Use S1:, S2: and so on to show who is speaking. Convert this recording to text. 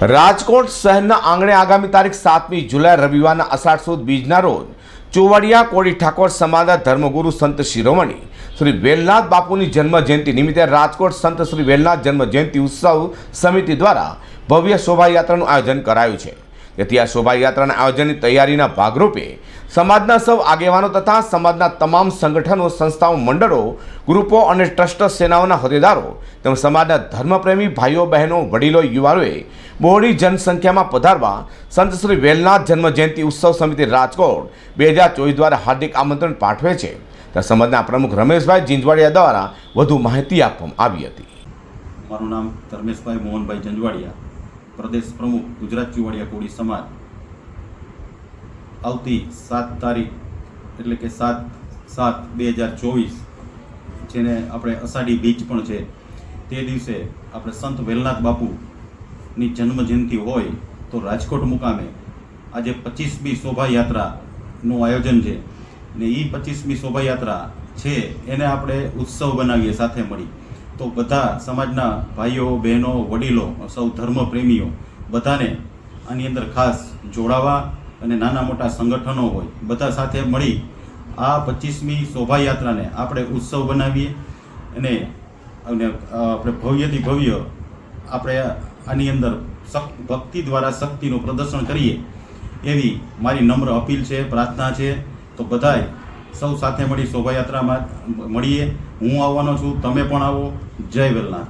S1: રાજકોટ શહેરના આંગણે આગામી તારીખ સાતમી જુલાઈ રવિવારના અષાઢ સુદ બીજના રોજ ચોવડિયા કોળી ઠાકોર સમાજના ધર્મગુરુ સંત શિરોમણી શ્રી વેલનાથ બાપુની જન્મજયંતિ નિમિત્તે રાજકોટ સંત શ્રી વેલનાથ જન્મ જયંતિ ઉત્સવ સમિતિ દ્વારા ભવ્ય શોભાયાત્રાનું આયોજન કરાયું છે. તેથી આ શોભાયાત્રાના આયોજનની તૈયારીના ભાગરૂપે સમાજના સૌ આગેવાનો તથા સમાજના તમામ સંગઠનો, સંસ્થાઓ, મંડળો, ગ્રુપો અને ટ્રસ્ટ સેનાઓના હોદ્દેદારો તેમજ સમાજના ધર્મપ્રેમી ભાઈઓ, બહેનો, વડીલો, યુવાનોએ બહોળી જનસંખ્યામાં પધારવા સંત શ્રી વેલનાથ જન્મજયંતિ ઉત્સવ સમિતિ રાજકોટ બે હજાર ચોવીસ દ્વારા હાર્દિક આમંત્રણ પાઠવે છે. ત્યાં સમાજના પ્રમુખ રમેશભાઈ જીંજવાડિયા દ્વારા વધુ માહિતી આપવામાં આવી હતી.
S2: મારું નામ ધર્મેશભાઈ મોહનભાઈ જંજવાડિયા. પ્રદેશ પ્રમુખ ગુજરાત ચુવાડિયા કોળી સમાજ આવતી સાત તારીખ એટલે કે સાત સાત બે હજાર ચોવીસ, જેને આપણે અષાઢી બીચ પણ છે, તે દિવસે આપણે સંત વેલનાથ બાપુની જન્મજયંતિ હોય તો રાજકોટ મુકામે આજે પચીસમી શોભાયાત્રાનું આયોજન છે. ને એ પચીસમી શોભાયાત્રા છે, એને આપણે ઉત્સવ બનાવીએ સાથે મળી. તો બધા સમાજના ભાઈઓ, બહેનો, વડીલો, સૌ ધર્મપ્રેમીઓ બધાને આની અંદર ખાસ જોડાવા અને નાના મોટા સંગઠનો હોય, બધા સાથે મળી આ પચીસમી શોભાયાત્રાને આપણે ઉત્સવ બનાવીએ અને આપણે ભવ્યથી ભવ્ય આપણે આની અંદર ભક્તિ દ્વારા શક્તિનું પ્રદર્શન કરીએ એવી મારી નમ્ર અપીલ છે, પ્રાર્થના છે. તો બધાય સૌ સાથે મળી શોભાયાત્રામાં મળીએ. હું આવવાનો છું તમે પણ આવો. જય વેલનાથ.